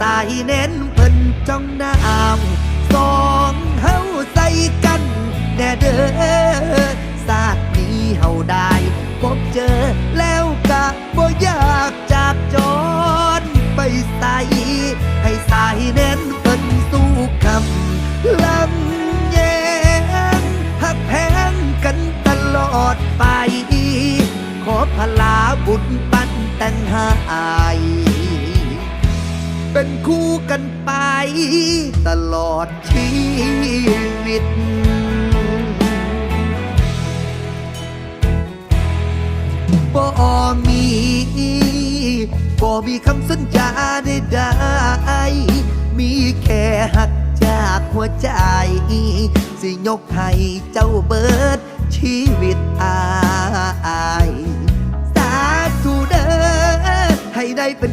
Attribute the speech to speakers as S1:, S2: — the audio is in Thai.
S1: สายเน้นเพิ่นจ้องน้ำสองเฮาใส่กันแน่เด้อศาสตร์นี้เฮาได้พบเจอแล้วกะบ่อยากจากจรไปใส่ให้สายเน้นเพิ่นสู้คำลำแยงหักแพงกันตลอดไป ขอพลาบุญปันแต่งหาย เป็นคู่กันไป ตลอดชีวิต บ่มีบ่มีคำสัญญาใดๆมีแค่หักจากหัวใจ สิยกให้เจ้าเบิดชีวิตอาย สาธุเด้อให้ได้เป็น